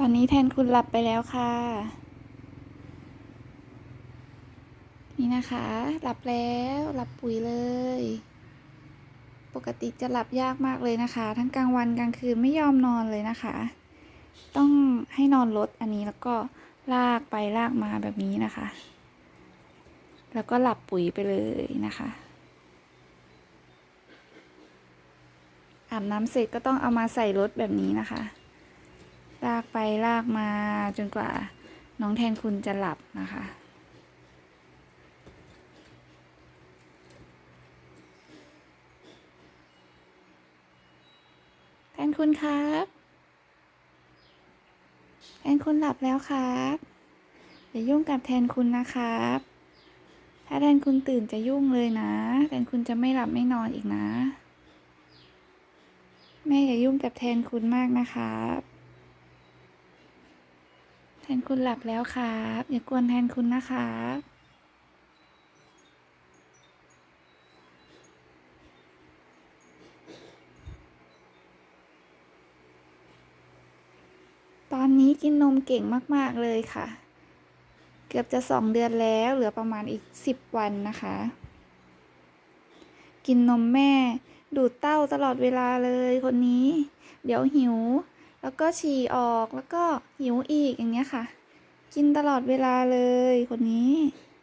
ตอนนี้แทนคุณหลับไปแล้วค่ะ นี่นะคะ หลับแล้วหลับปุ๋ยเลย ปกติจะหลับยากมากเลยนะคะ ทั้งกลางวันกลางคืนไม่ยอมนอนเลยนะคะ ต้องให้นอนรถอันนี้แล้วก็ลากไปลากมาแบบนี้นะคะ แล้วก็หลับปุ๋ยไปเลยนะคะอาบน้ำเสร็จก็ต้องเอามาใส่รถแบบนี้นะคะ ลากไปลากมาจนกว่าน้องแทนคุณจะหลับนะคะแทนคุณครับแทนคุณหลับแล้วครับอย่ายุ่งกับแทนคุณนะครับ ถ้าแทนคุณตื่นจะยุ่งเลยนะ แทนคุณจะไม่หลับไม่นอนอีกนะ แม่อย่ายุ่งกับแทนคุณมากนะครับ แทนคุณหลับแล้วครับ อย่ากวนแทนคุณนะครับตอนนี้กินนมเก่งมาก ๆ เลยค่ะ เกือบจะสองเดือนแล้วเหลือประมาณอีกสิบวันนะคะ กินนมแม่ดูดเต้าตลอดเวลาเลยคนนี้ เดี๋ยวหิว แล้วก็ฉี่ออกแล้วก็หิวอีกอย่างเงี้ยค่ะ กินตลอดเวลาเลย คนนี้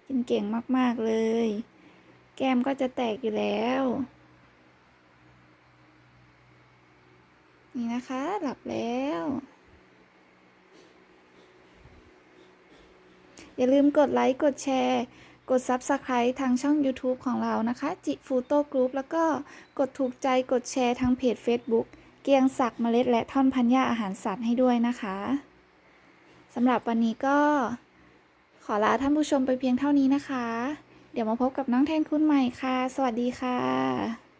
กินเก่งมากๆเลย แก้มก็จะแตกอยู่แล้ว นี่นะคะหลับแล้ว อย่าลืมกดไลค์กดแชร์กด Subscribe ทางช่อง YouTube ของเรานะคะ จิฟูโต้กรุ๊ปแล้วก็กดถูกใจกดแชร์ทางเพจ Facebook เกียงสักเมล็ดและท่อนพันหญ้าอาหารสัตว์ให้ด้วยนะคะสำหรับวันนี้ก็ขอลาท่านผู้ชมไปเพียงเท่านี้นะคะ เดี๋ยวมาพบกับน้องแทนคุณใหม่ค่ะ สวัสดีค่ะ